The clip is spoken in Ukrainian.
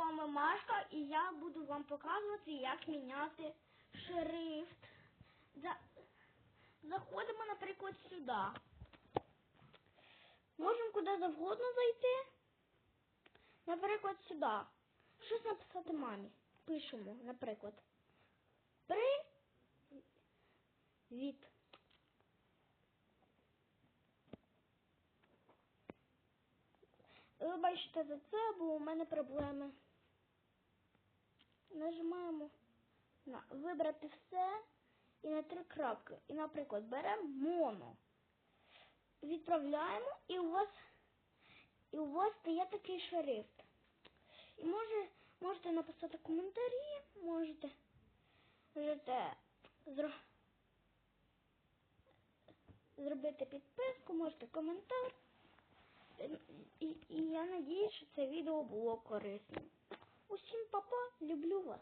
вами Машка і я буду вам показувати, як міняти шрифт. За... Заходимо, наприклад, сюди. Можемо куди завгодно зайти. Наприклад, сюди. Щось написати мамі. Пишемо, наприклад. Привіт. Вибачте за це, бо у мене проблеми. Нажимаємо на вибрати все і на три крапки. І, наприклад, беремо моно. Відправляємо і у вас і у вас стає такий шрифт. І може, можете написати коментарі, можете, можете зро... зробити підписку, можете коментар. І, і я надіюсь, що це відео було корисним папа, люблю вас.